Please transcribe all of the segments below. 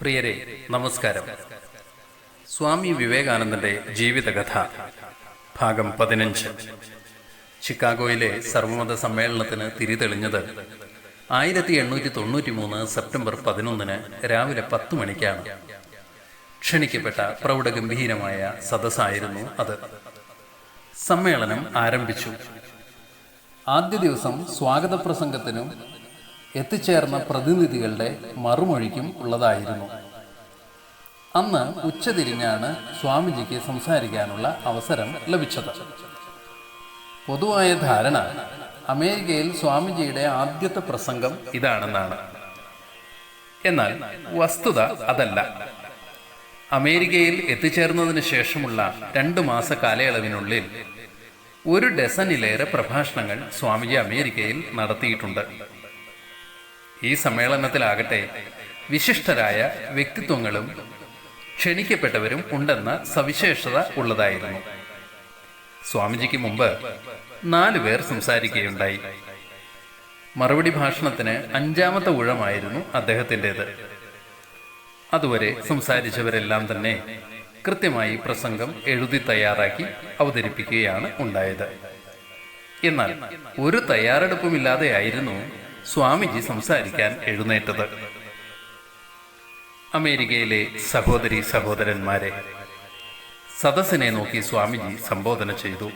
പ്രിയരെ നമസ്കാരം. സ്വാമി വിവേകാനന്ദന്റെ ജീവിതകഥ ഭാഗം പതിനഞ്ച്. ചിക്കാഗോയിലെ സർവമത സമ്മേളനത്തിന് തിരിതെളിഞ്ഞത് ആയിരത്തി എണ്ണൂറ്റി തൊണ്ണൂറ്റി മൂന്ന് സെപ്റ്റംബർ പതിനൊന്നിന് രാവിലെ പത്ത് മണിക്കാണ്. ക്ഷണിക്കപ്പെട്ട പ്രൗഢഗംഭീരമായ സദസ്സായിരുന്നു അത്. സമ്മേളനം ആരംഭിച്ചു. ആദ്യ ദിവസം സ്വാഗത പ്രസംഗത്തിനും എത്തിച്ചേർന്ന പ്രതിനിധികളുടെ മറുമൊഴിക്കും ഉള്ളതായിരുന്നു. അന്ന് ഉച്ചതിരിഞ്ഞാണ് സ്വാമിജിക്ക് സംസാരിക്കാനുള്ള അവസരം ലഭിച്ചത്. പൊതുവായ ധാരണ അമേരിക്കയിൽ സ്വാമിജിയുടെ ആദ്യത്തെ പ്രസംഗം ഇതാണെന്നാണ്. എന്നാൽ വസ്തുത അതല്ല. അമേരിക്കയിൽ എത്തിച്ചേർന്നതിന് ശേഷമുള്ള രണ്ടു മാസ കാലയളവിനുള്ളിൽ ഒരു ഡസനിലേറെ പ്രഭാഷണങ്ങൾ സ്വാമിജി അമേരിക്കയിൽ നടത്തിയിട്ടുണ്ട്. ഈ സമ്മേളനത്തിലാകട്ടെ വിശിഷ്ടരായ വ്യക്തിത്വങ്ങളും ക്ഷണിക്കപ്പെട്ടവരും ഉണ്ടെന്ന സവിശേഷത ഉള്ളതായിരുന്നു. സ്വാമിജിക്ക് മുമ്പ് നാലു പേർ സംസാരിക്കുകയുണ്ടായി. മറുപടി ഭാഷണത്തിന് അഞ്ചാമത്തെ ഊഴമായിരുന്നു അദ്ദേഹത്തിന്റെത്. അതുവരെ സംസാരിച്ചവരെല്ലാം തന്നെ കൃത്യമായി പ്രസംഗം എഴുതി തയ്യാറാക്കി അവതരിപ്പിക്കുകയാണ് ഉണ്ടായത്. എന്നാൽ ഒരു തയ്യാറെടുപ്പുമില്ലാതെയായിരുന്നു സ്വാമിജി സംസാരിക്കാൻ എഴുന്നേറ്റത്. അമേരിക്കയിലെ സഹോദരി സഹോദരന്മാരെ സദസ്സിനെ നോക്കി സ്വാമിജി സംബോധന ചെയ്തു.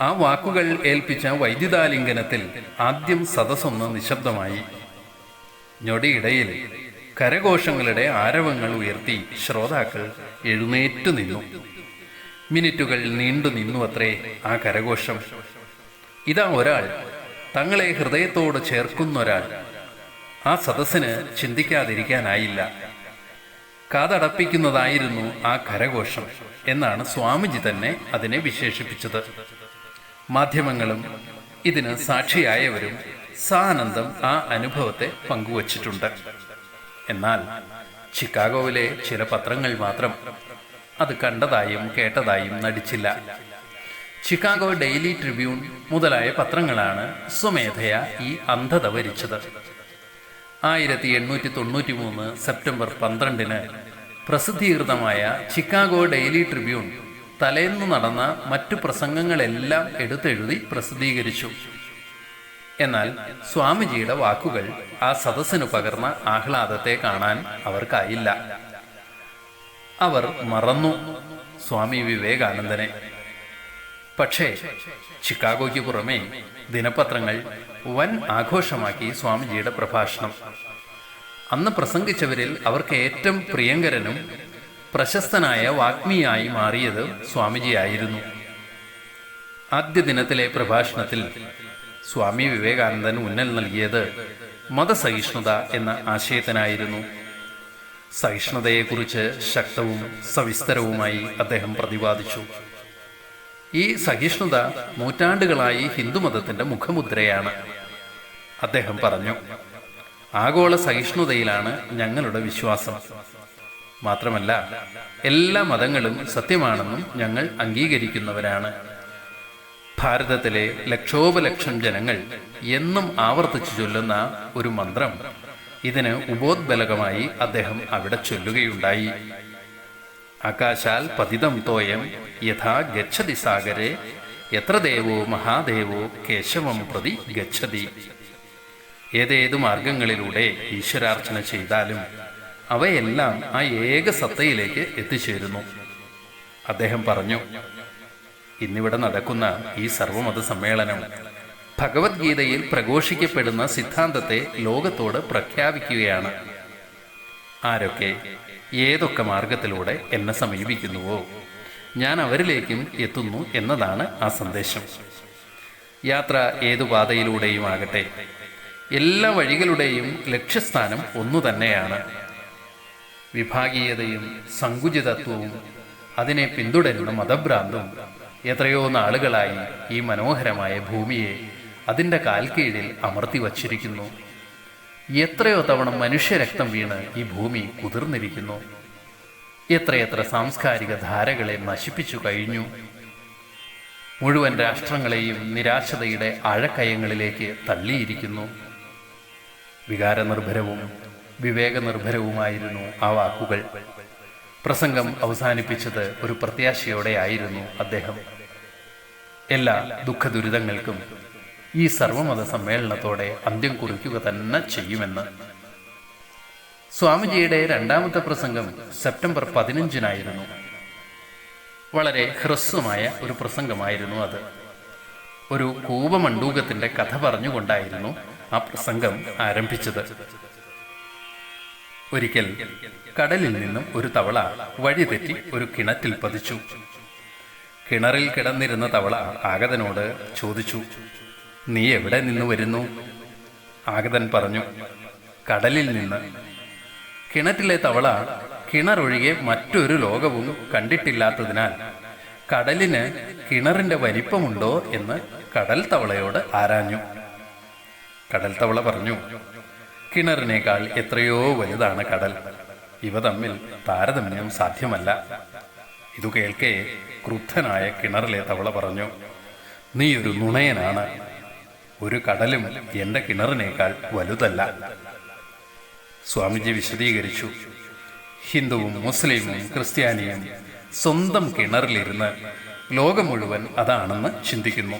ആ വാക്കുകൾ ഏൽപ്പിച്ച വൈദ്യുതാലിംഗനത്തിൽ ആദ്യം സദസ്സൊന്ന് നിശബ്ദമായി. ഞൊടിയിടയിൽ കരഘോഷങ്ങളുടെ ആരവങ്ങൾ ഉയർത്തി ശ്രോതാക്കൾ എഴുന്നേറ്റു നിന്നു. മിനിറ്റുകൾ നീണ്ടു നിന്നു അത്രേ ആ കരഘോഷം. ഇതാ ഒരാൾ തങ്ങളെ ഹൃദയത്തോട് ചേർക്കുന്നൊരാൾ. ആ സദസ്സിന് ചിന്തിക്കാതിരിക്കാനായില്ല. കാതടപ്പിക്കുന്നതായിരുന്നു ആ കരഘോഷം എന്നാണ് സ്വാമിജി തന്നെ അതിനെ വിശേഷിപ്പിച്ചത്. മാധ്യമങ്ങളും ഇതിന് സാക്ഷിയായവരും സാനന്ദം ആ അനുഭവത്തെ പങ്കുവച്ചിട്ടുണ്ട്. എന്നാൽ ചിക്കാഗോവിലെ ചില പത്രങ്ങൾ മാത്രം അത് കണ്ടതായും കേട്ടതായും നടിച്ചില്ല. ചിക്കാഗോ ഡെയിലി ട്രിബ്യൂൺ മുതലായ പത്രങ്ങളാണ് സ്വമേധയ ഈ അന്ധത വരിച്ചത് ആയിരത്തി എണ്ണൂറ്റി തൊണ്ണൂറ്റി മൂന്ന് സെപ്റ്റംബർ പന്ത്രണ്ടിന് പ്രസിദ്ധീകൃതമായ ചിക്കാഗോ ഡെയിലി ട്രിബ്യൂൺ തലേന്ന് നടന്ന മറ്റു പ്രസംഗങ്ങളെല്ലാം എടുത്തെഴുതി പ്രസിദ്ധീകരിച്ചു. എന്നാൽ സ്വാമിജിയുടെ വാക്കുകൾ ആ സദസ്സിനു പകർന്ന ആഹ്ലാദത്തെ കാണാൻ അവർക്കായില്ല. അവർ മറന്നു സ്വാമി വിവേകാനന്ദനെ. പക്ഷേ ചിക്കാഗോയ്ക്ക് പുറമെ ദിനപത്രങ്ങൾ വൻ ആഘോഷമാക്കി സ്വാമിജിയുടെ പ്രഭാഷണം. അന്ന് പ്രസംഗിച്ചവരിൽ അവർക്ക് ഏറ്റവും പ്രിയങ്കരനും പ്രശസ്തനായ വാഗ്മിയായി മാറിയത് സ്വാമിജിയായിരുന്നു. ആദ്യ ദിനത്തിലെ പ്രഭാഷണത്തിൽ സ്വാമി വിവേകാനന്ദൻ ഉന്നൽ നൽകിയത് മതസഹിഷ്ണുത എന്ന ആശയത്തിനായിരുന്നു. സഹിഷ്ണുതയെക്കുറിച്ച് ശക്തവും സവിസ്തരവുമായി അദ്ദേഹം പ്രതിപാദിച്ചു. ഈ സഹിഷ്ണുത നൂറ്റാണ്ടുകളായി ഹിന്ദുമതത്തിന്റെ മുഖമുദ്രയാണ്. അദ്ദേഹം പറഞ്ഞു ആഗോള സഹിഷ്ണുതയിലാണ് ഞങ്ങളുടെ വിശ്വാസം. മാത്രമല്ല എല്ലാ മതങ്ങളും സത്യമാണെന്നും ഞങ്ങൾ അംഗീകരിക്കുന്നവരാണ്. ഭാരതത്തിലെ ലക്ഷോപലക്ഷം ജനങ്ങൾ എന്നും ആവർത്തിച്ചു ചൊല്ലുന്ന ഒരു മന്ത്രം ഇതിന് ഉപോദ്ബലകമായി അദ്ദേഹം അവിടെ ചൊല്ലുകയുണ്ടായി. ആകാശാൽ പതിതം തോയം യഥാ ഗച്ഛതി സാഗരെ എത്ര ദേവോ മഹാദേവോ കേശവം പ്രതി ഗച്ഛതി. ഏതേത് മാർഗങ്ങളിലൂടെ ഈശ്വരാർച്ചന ചെയ്താലും അവയെല്ലാം ആ ഏക സത്തയിലേക്ക് എത്തിച്ചേരുന്നു. അദ്ദേഹം പറഞ്ഞു ഇന്നിവിടെ നടക്കുന്ന ഈ സർവമത സമ്മേളനം ഭഗവത്ഗീതയിൽ പ്രഘോഷിക്കപ്പെടുന്ന സിദ്ധാന്തത്തെ ലോകത്തോട് പ്രഖ്യാപിക്കുകയാണ്. ആരൊക്കെ? ഏതൊക്കെ മാർഗത്തിലൂടെ എന്നെ സമീപിക്കുന്നുവോ? ഞാൻ അവരിലേക്കും എത്തുന്നു എന്നതാണ് ആ സന്ദേശം. യാത്ര ഏതു പാതയിലൂടെയും ആകട്ടെ. എല്ലാ വഴികളുടെയും ലക്ഷ്യസ്ഥാനം ഒന്നു തന്നെയാണ്. വിഭാഗീയതയും സങ്കുചിതത്വവും അതിനെ പിന്തുടരുന്ന മതഭ്രാന്തും എത്രയോ നാളുകളായി ഈ മനോഹരമായ ഭൂമിയെ അതിന്റെ കാൽക്കീഴിൽ അമർത്തി വച്ചിരിക്കുന്നു. എത്രയോ തവണ മനുഷ്യരക്തം വീണ് ഈ ഭൂമി കുതിർന്നിരിക്കുന്നു. എത്രയെത്ര സാംസ്കാരിക ധാരകളെ നശിപ്പിച്ചു കഴിഞ്ഞു. മുഴുവൻ രാഷ്ട്രങ്ങളെയും നിരാശതയുടെ ആഴക്കയങ്ങളിലേക്ക് തള്ളിയിരിക്കുന്നു. വികാരനിർഭരവും വിവേകനിർഭരവുമായിരുന്നു ആ വാക്കുകൾ. പ്രസംഗം അവസാനിപ്പിച്ചത് ഒരു പ്രത്യാശയോടെ ആയിരുന്നു അദ്ദേഹം. എല്ലാ ദുഃഖദുരിതങ്ങൾക്കും ഈ സർവമത സമ്മേളനത്തോടെ അന്ത്യം കുറിക്കുക തന്നെ ചെയ്യുമെന്ന്. സ്വാമിജിയുടെ രണ്ടാമത്തെ പ്രസംഗം സെപ്റ്റംബർ പതിനഞ്ചിനായിരുന്നു. വളരെ ഹ്രസ്വമായ ഒരു പ്രസംഗമായിരുന്നു അത്. ഒരു കൂപമണ്ഡൂകത്തിന്റെ കഥ പറഞ്ഞുകൊണ്ടായിരുന്നു ആ പ്രസംഗം ആരംഭിച്ചത്. ഒരിക്കൽ കടലിൽ നിന്നും ഒരു തവള വഴിതെറ്റി ഒരു കിണറ്റിൽ പതിച്ചു. കിണറിൽ കിടന്നിരുന്ന തവള ആഗതനോട് ചോദിച്ചു നീ എവിടെ നിന്ന് വരുന്നു? ആഗതൻ പറഞ്ഞു കടലിൽ നിന്ന്. കിണറ്റിലെ തവള കിണറൊഴികെ മറ്റൊരു ലോകവും കണ്ടിട്ടില്ലാത്തതിനാൽ കടലിന് കിണറിന്റെ വലിപ്പമുണ്ടോ എന്ന് കടൽ തവളയോട് ആരാഞ്ഞു. കടൽ തവള പറഞ്ഞു കിണറിനേക്കാൾ എത്രയോ വലുതാണ് കടൽ. ഇവ തമ്മിൽ താരതമ്യം സാധ്യമല്ല. ഇതു കേൾക്കെ ക്രുദ്ധനായ കിണറിലെ തവള പറഞ്ഞു നീ ഒരു നുണയനാണ്. ഒരു കടലും എന്റെ കിണറിനേക്കാൾ വലുതല്ല. സ്വാമിജി വിശദീകരിച്ചു. ഹിന്ദുവും മുസ്ലിമും ക്രിസ്ത്യാനിയും സ്വന്തം കിണറിലിരുന്ന് ലോകം മുഴുവൻ അതാണെന്ന് ചിന്തിക്കുന്നു.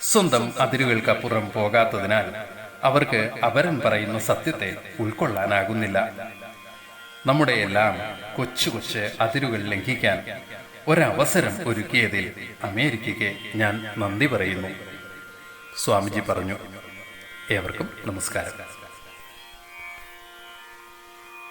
സ്വന്തം അതിരുകൾക്കപ്പുറം പോകാത്തതിനാൽ അവർക്ക് അവരൻ പറയുന്ന സത്യത്തെ ഉൾക്കൊള്ളാനാകുന്നില്ല. നമ്മുടെ എല്ലാം കൊച്ചു കൊച്ച് അതിരുകൾ ലംഘിക്കാൻ ഒരവസരം ഒരുക്കിയതിൽ അമേരിക്കയ്ക്ക് ഞാൻ നന്ദി പറയുന്നു. സ്വാമിജി പറഞ്ഞു. ഏവർക്കും നമസ്കാരം.